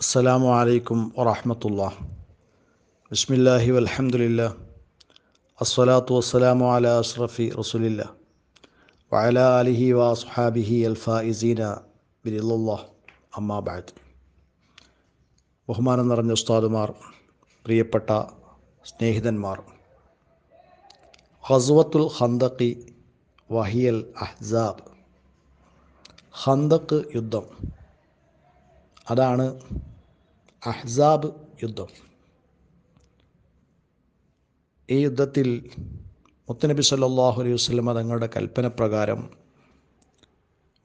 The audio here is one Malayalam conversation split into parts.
السلام عليكم ورحمة الله بسم الله والحمد لله الصلاة والسلام على أشرف رسول الله وعلى آله وأصحابه الفائزين برضا الله أما بعد ബഹുമാനം നിറഞ്ഞ ഉസ്താദുമാർ പ്രിയപ്പെട്ട സ്നേഹിതന്മാർ ഹസ്വത്തുൽ ഹന്തക്കി വഹിയൽ അഹ്സാബ് ഹന്തക്ക് യുദ്ധം അതാണ് അഹ്സാബ് യുദ്ധം. ഈ യുദ്ധത്തിൽ മുത്തനബി സല്ലാഹു അലൈഹി വസ്ലമ തങ്ങളുടെ കൽപ്പന പ്രകാരം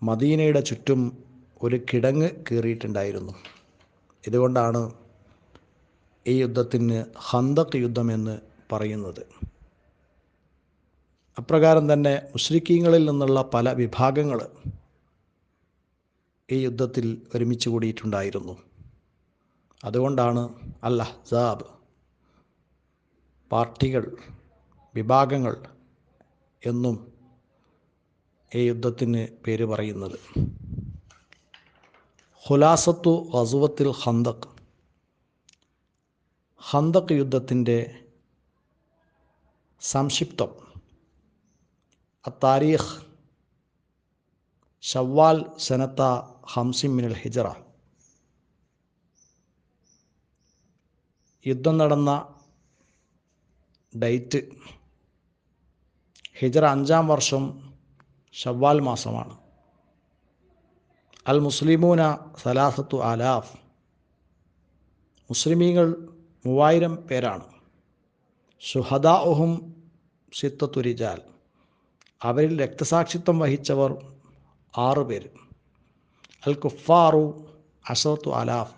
മദീനയുടെ ചുറ്റും ഒരു കിടങ്ങ് കീറിയിട്ടുണ്ടായിരുന്നു. ഇതുകൊണ്ടാണ് ഈ യുദ്ധത്തിന് ഹന്തക് യുദ്ധം എന്ന് പറയുന്നത്. അപ്രകാരം തന്നെ മുസ്ലിക്കീങ്ങളിൽ നിന്നുള്ള പല വിഭാഗങ്ങൾ ഈ യുദ്ധത്തിൽ ഒരുമിച്ച് കൂടിയിട്ടുണ്ടായിരുന്നു. അതുകൊണ്ടാണ് അൽ അഹ്സാബ് പാർട്ടികൾ വിഭാഗങ്ങൾ എന്നും ഈ യുദ്ധത്തിന് പേര് പറയുന്നത്. ഹുലാസത്തു വസുവത്തിൽ ഹന്തക് ഹന്തക് യുദ്ധത്തിന്റെ സംക്ഷിപ്തം. അത്താരീഖ് ഷവ്വാൽ സനത്ത ഹംസിമിനൽ ഹിജറ. യുദ്ധം നടന്ന ഡേറ്റ് ഹിജറ അഞ്ചാം വർഷം ഷവ്വാൽ മാസമാണ്. അൽ മുസ്ലിമൂന സലാഹത്തു ആലാഫ്. മുസ്ലിമീങ്ങൾ മൂവായിരം പേരാണ്. സുഹദാ ഉഹും സിത്തത്തുരിജാൽ അവരിൽ രക്തസാക്ഷിത്വം വഹിച്ചവർ ആറ് പേര് അൽ കുഫാറു അസറത്തു അലാഫ്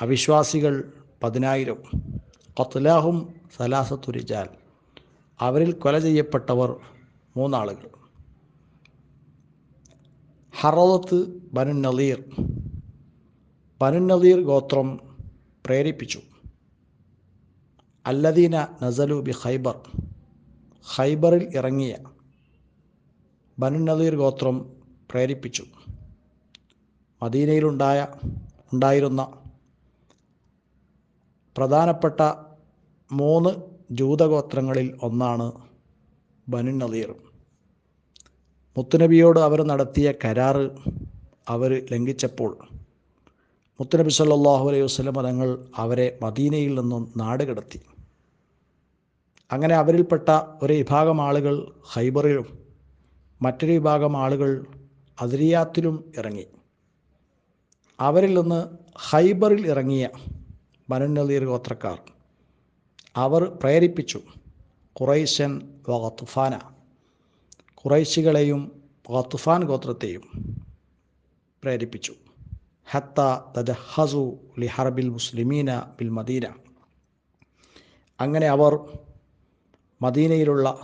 അവിശ്വാസികൾ പതിനായിരം. ഖത്ലാഹും സലാസത്തു റിജാൽ. അവരിൽ കൊല ചെയ്യപ്പെട്ടവർ മൂന്നാളുകൾ. ഹറോത്ത് ബനു നദീർ. ബനു നദീർ ഗോത്രം പ്രേരിപ്പിച്ചു. അല്ലദീന നസലു ബി ഖൈബർ. ഖൈബറിൽ ഇറങ്ങിയ ബനു നദീർ ഗോത്രം പ്രേരിപ്പിച്ചു. മദീനയിലുണ്ടായ ഉണ്ടായിരുന്ന പ്രധാനപ്പെട്ട മൂന്ന് ജൂതഗോത്രങ്ങളിൽ ഒന്നാണ് ബനു നദീർ. മുത്തുനബിയോട് അവർ നടത്തിയ കരാറ് അവർ ലംഘിച്ചപ്പോൾ മുത്തുനബി സല്ലാഹു അലൈഹി വസ്ലം തങ്ങൾ അവരെ മദീനയിൽ നിന്നും നാട് കടത്തി അങ്ങനെ അവരിൽപ്പെട്ട ഒരു വിഭാഗം ആളുകൾ ഹൈബറിലും മറ്റൊരു വിഭാഗം ആളുകൾ അതിരിയാത്തിലും ഇറങ്ങി. അവരിൽ നിന്ന് ഹൈബറിൽ ഇറങ്ങിയ ബനുനദീർ ഗോത്രക്കാർ. അവർ പ്രേരിപ്പിച്ചു ഖുറൈശൻ വഖത്തുഫാന. ഖുറൈശികളെയും വഖത്തുഫാൻ ഗോത്രത്തെയും പ്രേരിപ്പിച്ചു. ഹത്ത തജഹസു ലി ഹർബിൽ മുസ്ലിമീന ബിൽ മദീന. അങ്ങനെ അവർ മദീനയിലുള്ള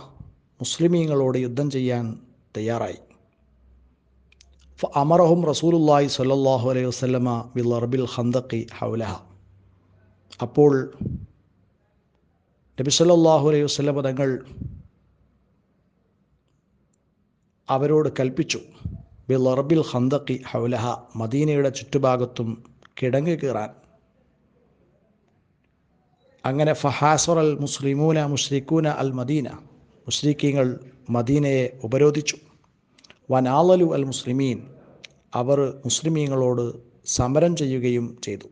മുസ്ലിമീങ്ങളോട് യുദ്ധം ചെയ്യാൻ തയ്യാറായി. അമറഹും റസൂലുള്ളാഹി സല്ലാഹു അലൈഹി വസ്ലമ ബിൽ അർബിൽ ഹന്തക്കി ഹൗലഹ. അപ്പോൾ നബി സല്ലാഹു അലൈഹി വസ്ലമ തങ്ങൾ അവരോട് കൽപ്പിച്ചു ബിൽ അറബിൽ ഹന്തക്കി ഹൗലഹ മദീനയുടെ ചുറ്റുഭാഗത്തും കിടങ്ങ് കീറാൻ. അങ്ങനെ ഫഹാസർ അൽ മുസ്ലിമൂന മുഷ്രിഖൂന അൽ മദീന മുസ്ലിഖീങ്ങൾ മദീനയെ ഉപരോധിച്ചു. വനാലലു അൽ മുസ്ലിമീൻ അവർ മുസ്ലിമീങ്ങളോട് സമരം ചെയ്യുകയും ചെയ്തു.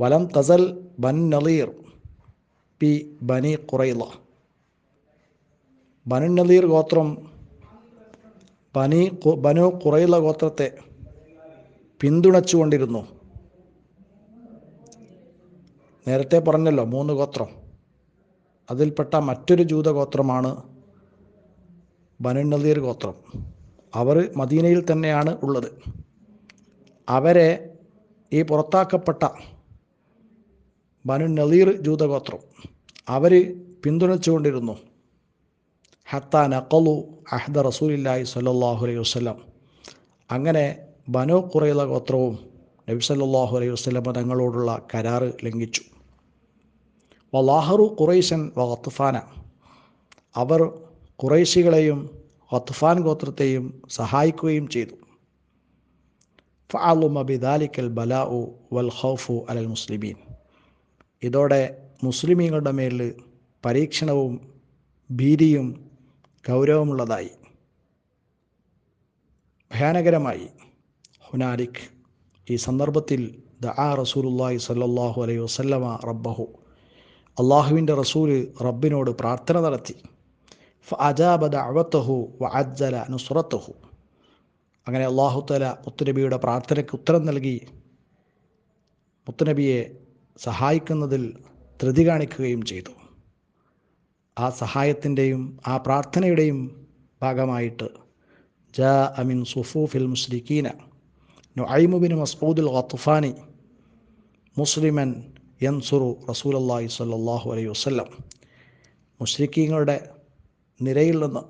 വലം തസൽ ബൻ നളീർ പി ബനി ഖുറൈല ബനു നളീർ ഗോത്രം ബനി ബനു ഖുറൈല ഗോത്രത്തെ പിന്തുണച്ചുകൊണ്ടിരുന്നു. നേരത്തെ പറഞ്ഞല്ലോ മൂന്ന് ഗോത്രം. അതിൽപ്പെട്ട മറ്റൊരു ജൂതഗോത്രമാണ് ബനു നളീർ ഗോത്രം. അവർ മദീനയിൽ തന്നെയാണ് ഉള്ളത്. അവരെ ഈ പുറത്താക്കപ്പെട്ട ബനു നളീർ ജൂതഗോത്രം. അവർ പിന്തുണച്ചുകൊണ്ടിരുന്നു. ഹത്ത നക്കലു അഹദ റസൂലില്ലാഹി സല്ലാഹു അലൈഹി വസ്ലം അങ്ങനെ ബനു കുറയുള്ള ഗോത്രവും നബി സല്ലാഹു അലൈഹി വസ്ലം തങ്ങളോടുള്ള കരാറ് ലംഘിച്ചു. വലാഹറു ഖുറൈശൻ വഖത്തുഫാന അവർ കുറൈശികളെയും ഖത്ഫാൻ ഗോത്രത്തെയും സഹായിക്കുകയും ചെയ്തു. ഫഅലുമ ബിദാലിക്കൽ ബലാഉ വൽ ഖൗഫു അലൽ മുസ്ലിമീൻ. ഇതോടെ മുസ്ലിമീങ്ങളുടെ മേൽ പരീക്ഷണവും ഭീതിയും ഗൗരവമുള്ളതായി. ഭയാനകരമായി. ഹുനാലിക് ഈ സന്ദർഭത്തിൽ ദ ആ റസൂലുല്ലാഹി സ്വല്ലല്ലാഹു അലൈഹി വസല്ലമ റബ്ബഹു. അള്ളാഹുവിന്റെ റസൂൽ റബ്ബിനോട് പ്രാർത്ഥന നടത്തി. ഫഅജാബ ദഅവത്തഹു വഅജ്ജല നുസ്റത്തഹു. അങ്ങനെ അള്ളാഹു തആല മുത്തുനബിയുടെ പ്രാർത്ഥനയ്ക്ക് ഉത്തരം നൽകി. മുത്തുനബിയെ സഹായിക്കുന്നതിൽ ധൃതി കാണിക്കുകയും ചെയ്തു. ആ സഹായത്തിന്റെയും ആ പ്രാർത്ഥനയുടെയും ഭാഗമായിട്ട് ജ അമിൻ സുഫൂഫിൽ മുസ്ലിഖീന നുഐമുബിൻ മസ്ഊദുൽ ഖത്തുഫാനി മുസ്ലിമൻ യൻസുറു റസൂലല്ലാഹി സ്വല്ലല്ലാഹു അലൈഹി വസല്ലം മുസ്ലിഖീങ്ങളുടെ നിരയിൽ നിന്ന്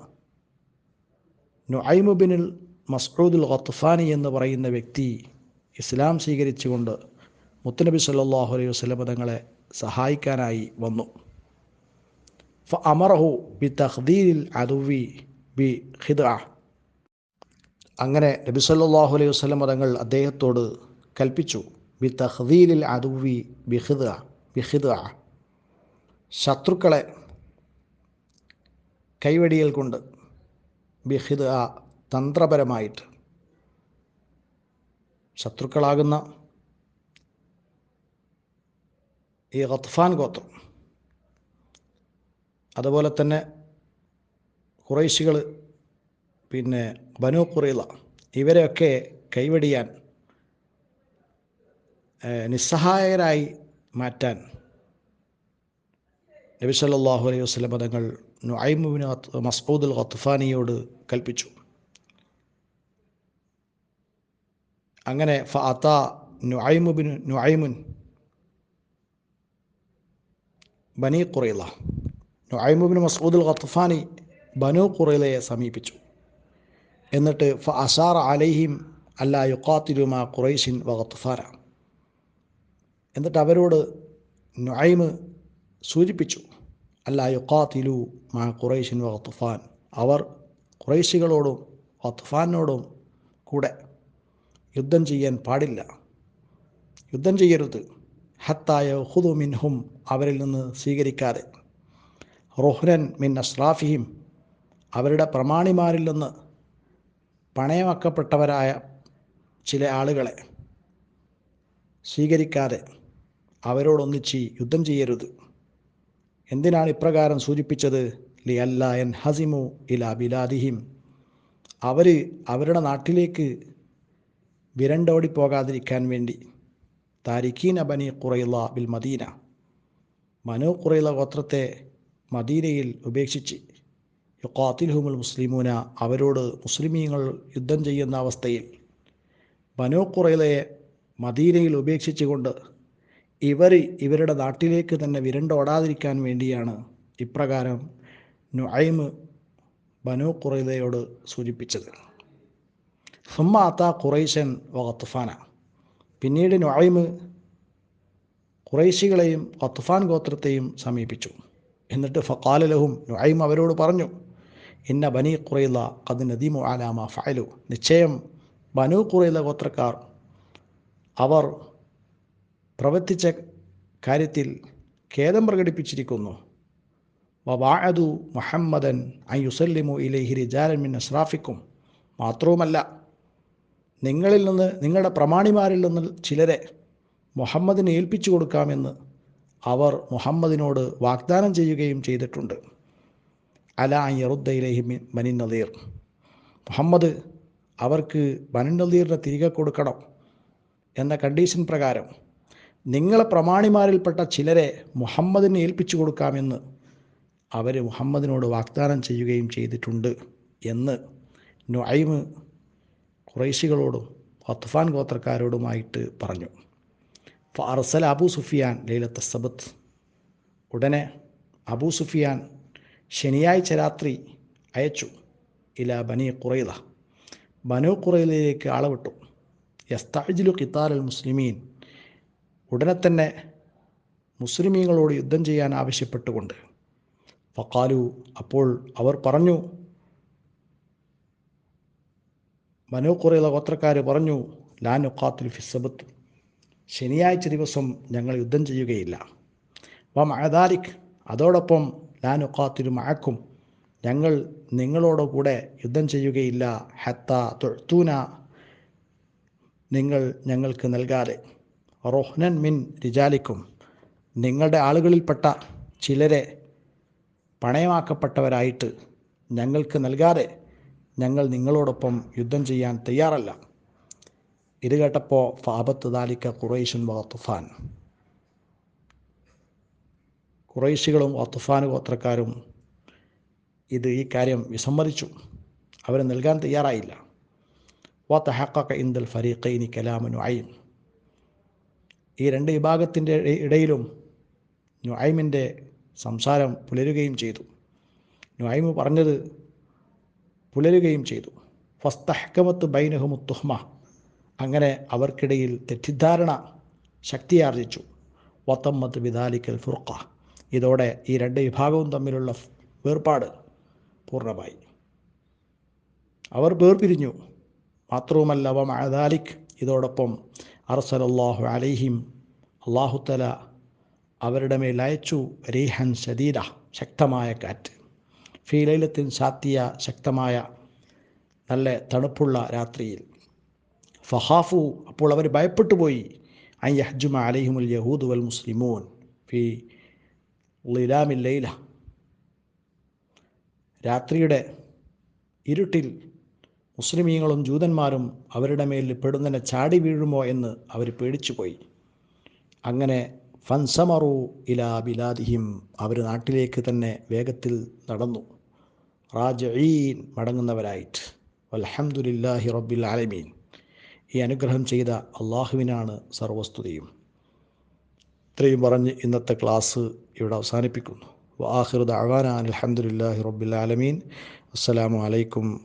നുഐമുബിനുൽ മസ്ഊദുൽ ഖത്തുഫാനി എന്ന് പറയുന്ന വ്യക്തി ഇസ്ലാം സ്വീകരിച്ചുകൊണ്ട് മുത്തുനബി സല്ലാഹു അലൈഹി വസ്ലം തങ്ങളെ സഹായിക്കാനായി വന്നു. ഫ അമറഹു ബി തഹ്ദീൽ അദുവി ബി ഹിദ അങ്ങനെ നബി സല്ലാഹു അലൈഹി വസ്ലം തങ്ങൾ അദ്ദേഹത്തോട് കൽപ്പിച്ചു ബി തഖ്ദീലിൽ അദുവി ബി ഹിദ ബി ഹിദ ശത്രുക്കളെ കൈവടിയൽ കൊണ്ട് ബി ഹിദ തന്ത്രപരമായിട്ട് ശത്രുക്കളാകുന്ന ഈ ഖത്ഫാൻ ഗോത്രം. അതുപോലെ തന്നെ കുറേശികൾ പിന്നെ ബനു കുറീല ഇവരെയൊക്കെ കൈവടിയാൻ നിസ്സഹായകരായി മാറ്റാൻ നബി സല്ലല്ലാഹു അലൈഹി വസല്ലം തങ്ങൾ നുഐമുബിൻ മസ്ഊദുൽ ഖത്ഫാനിയോട് കൽപ്പിച്ചു. അങ്ങനെ ഫഅത്ത നുഐമുബിൻ നുഐമുൻ ബനി ഖുറൈല. നുഐമുബിൻ മസൂദുൽ ഖത്ഫാനി ബനു കുറയിലയെ സമീപിച്ചു. എന്നിട്ട് ഫ അസാർ അലൈഹിം അല്ല യുക്കാത്തിരുമ ഖുറൈഷിൻ വ എന്നിട്ട് അവരോട് നൊയ്മ് സൂചിപ്പിച്ചു അല്ല യുക്കാത്തിലു മാ ഖുറൈഷിൻ വ അവർ ഖുറൈശികളോടും വത്തുഫാനോടും കൂടെ യുദ്ധം ചെയ്യാൻ പാടില്ല. യുദ്ധം ചെയ്യരുത്. ഹത്തായ ഹുദു മിൻഹും അവരിൽ നിന്ന് സ്വീകരിക്കാതെ. റുഹ്നൻ മിൻ അസ്രാഫിഹിം അവരുടെ പ്രമാണിമാരിൽ നിന്ന് പണയമാക്കപ്പെട്ടവരായ ചില ആളുകളെ സ്വീകരിക്കാതെ അവരോടൊന്നിച്ച് യുദ്ധം ചെയ്യരുത്. എന്തിനാണ് ഇപ്രകാരം സൂചിപ്പിച്ചത്? ലി അല്ല എൻ ഹസിമു ഇല ബിലാദിഹിം. അവർ അവരുടെ നാട്ടിലേക്ക് വിരണ്ടോടി പോകാതിരിക്കാൻ വേണ്ടി. താരിഖീൻ അബനി കുറയുള്ള ബിൽ മദീന. മനു കുറയില ഗോത്രത്തെ മദീനയിൽ ഉപേക്ഷിച്ച്. യുക്കാത്തിൽഹുമുൽ മുസ്ലിമൂന അവരോട് മുസ്ലിമീങ്ങൾ യുദ്ധം ചെയ്യുന്ന അവസ്ഥയിൽ ബനു കുറയിലയെ മദീനയിൽ ഉപേക്ഷിച്ചുകൊണ്ട് ഇവർ ഇവരുടെ നാട്ടിലേക്ക് തന്നെ വിരണ്ടോടാതിരിക്കാൻ വേണ്ടിയാണ് ഇപ്രകാരം നുഐമ് ബനു കുറയിലയോട് സൂചിപ്പിച്ചത്. സുമ്മാത്ത കുറൈശൻ വഖത്തുഫാന പിന്നീട് നുഐമ് ഖുറൈശികളെയും ഖത്തുഫാൻ ഗോത്രത്തെയും സമീപിച്ചു. എന്നിട്ട് ഫക്കാലലഹും നുഐം അവരോട് പറഞ്ഞു ഇന്ന ബനി ഖുറൈല ഖദ് നദീമു ആലാമ ഫഅലു. നിശ്ചയം ബനു ഖുറൈല ഗോത്രക്കാർ അവർ പ്രവർത്തിച്ച കാര്യത്തിൽ ഖേദം പ്രകടിപ്പിച്ചിരിക്കുന്നു. വബാഅദു മുഹമ്മദൻ അയ്യുസല്ലിമു യുസല്ലിമു ഇലൈഹി റിജാലൻ മിൻ അസ്രാഫിക്കും. മാത്രവുമല്ല നിങ്ങളിൽ നിന്ന് നിങ്ങളുടെ പ്രമാണിമാരിൽ നിന്ന് ചിലരെ മുഹമ്മദിന് ഏൽപ്പിച്ചു കൊടുക്കാമെന്ന് അവർ മുഹമ്മദിനോട് വാഗ്ദാനം ചെയ്യുകയും ചെയ്തിട്ടുണ്ട്. അല യറുദ്ദയിലേഹി ബനിൻ നദീർ. മുഹമ്മദ് അവർക്ക് ബനി നദീറിനെ തിരികെ കൊടുക്കണം എന്ന കണ്ടീഷൻ പ്രകാരം നിങ്ങളെ പ്രമാണിമാരിൽപ്പെട്ട ചിലരെ മുഹമ്മദിന് ഏൽപ്പിച്ചു കൊടുക്കാമെന്ന് അവർ മുഹമ്മദിനോട് വാഗ്ദാനം ചെയ്യുകയും ചെയ്തിട്ടുണ്ട് എന്ന് നുഐമ് ഖുറൈശികളോടും അത്ഫാൻ ഗോത്രക്കാരോടുമായിട്ട് പറഞ്ഞു. ഫർസൽ അബൂ സുഫിയാൻ ലൈലത്ത് സബത്ത് ഉടനെ അബൂ സുഫിയാൻ ശനിയാഴ്ച രാത്രി അയച്ചു ഇല ബനി കുറയില ബനു കുറയിലേക്ക് ആളെ വിട്ടു യസ്താജിലു ഖിത്താൽ അൽ മുസ്ലിമീൻ. ഉടനെ തന്നെ മുസ്ലിമീങ്ങളോട് യുദ്ധം ചെയ്യാൻ ആവശ്യപ്പെട്ടുകൊണ്ട്. ഫക്കാലു അപ്പോൾ അവർ പറഞ്ഞു ബനു കുറയില ഗോത്രക്കാർ പറഞ്ഞു ലാൻ ഒക്കാത്തുൽ ഫിസബത്ത് ശനിയാഴ്ച ദിവസം ഞങ്ങൾ യുദ്ധം ചെയ്യുകയില്ല. വ അദാലിക് അതോടൊപ്പം ലാ കാത്തിരു മഴക്കും ഞങ്ങൾ നിങ്ങളോട് കൂടെ യുദ്ധം ചെയ്യുകയില്ല. ഹത്ത തൊഴുത്തൂന നിങ്ങൾ ഞങ്ങൾക്ക് നൽകാതെ. റോഹ്നൻ മിൻ റിജാലിക്കും നിങ്ങളുടെ ആളുകളിൽപ്പെട്ട ചിലരെ പണയമാക്കപ്പെട്ടവരായിട്ട് ഞങ്ങൾക്ക് നൽകാതെ ഞങ്ങൾ നിങ്ങളോടൊപ്പം യുദ്ധം ചെയ്യാൻ തയ്യാറല്ല. ഇത് കേട്ടപ്പോൾ ഫാബത്ത് ദാലിക്ക ഖുറൈഷുൻ വാത്തുഫാൻ ഖുറൈശികളും വാത്തുഫാൻ ഗോത്രക്കാരും ഇത് ഈ കാര്യം വിസമ്മതിച്ചു. അവർ നൽകാൻ തയ്യാറായില്ല. വാത്തഹക്ക ഇന്ദൽ ഫരീഖൈനി കലാമനു ഐൻ ഈ രണ്ട് വിഭാഗത്തിന്റെ ഇടയിലും നുഐമിന്റെ സംസാരം പുലരുകയും ചെയ്തു. നുഐമ് പറഞ്ഞത് പുലരുകയും ചെയ്തു. ഫസ്തഹക്കമത്ത് ബൈനഹുമുത്തുഹ്മ അങ്ങനെ അവർക്കിടയിൽ തെറ്റിദ്ധാരണ ശക്തിയാർജിച്ചു. വത്തമ്മത്ത് വിദാലിക്കൽ ഫുർഖ. ഇതോടെ ഈ രണ്ട് വിഭാഗവും തമ്മിലുള്ള വേർപാട് പൂർണമായി. അവർ വേർപിരിഞ്ഞു. മാത്രവുമല്ല അവ മഅദാലിക് ഇതോടൊപ്പം അർസലല്ലാഹു അലൈഹിം അള്ളാഹുത്തല അവരുടെ മേൽ അയച്ചു. റീഹൻ ശദീര ശക്തമായ കാറ്റ്. ഫീലൈലത്തിൻ സാത്തിയ ശക്തമായ നല്ല തണുപ്പുള്ള രാത്രിയിൽ. ഫഹാഫു അപ്പോൾ അവർ ഭയപ്പെട്ടു പോയി അൻ യഹ്ജുമ അലൈഹിമുൽ യഹൂദ് വൽ മുസ്ലിമൂൻ ഫി ലിലാമിൽ ലൈല രാത്രിയുടെ ഇരുട്ടിൽ മുസ്ലിമീങ്ങളും ജൂതന്മാരും അവരുടെ മേൽ പെടുന്നതിനെ ചാടി വീഴുമോ എന്ന് അവർ പേടിച്ചു പോയി അങ്ങനെ ഫൻസമറു ഇലാ ബിലാദിഹിം അവർ നാട്ടിലേക്ക് തന്നെ വേഗത്തിൽ നടന്നു. റാജീൻ മടങ്ങുന്നവരായിട്ട്. അലഹമുല്ലാഹി റബ്ബിൽ ആലമീൻ. ഈ അനുഗ്രഹം ചെയ്ത അള്ളാഹുവിനാണ് സർവസ്തുതയും. ഇത്രയും പറഞ്ഞ് ഇന്നത്തെ ക്ലാസ് ഇവിടെ അവസാനിപ്പിക്കുന്നു. വാഹിർ ദഅവാന അലഹമുല്ലാഹി റബ്ബിൽ ആലമീൻ. അസ്സലാമു അലൈക്കും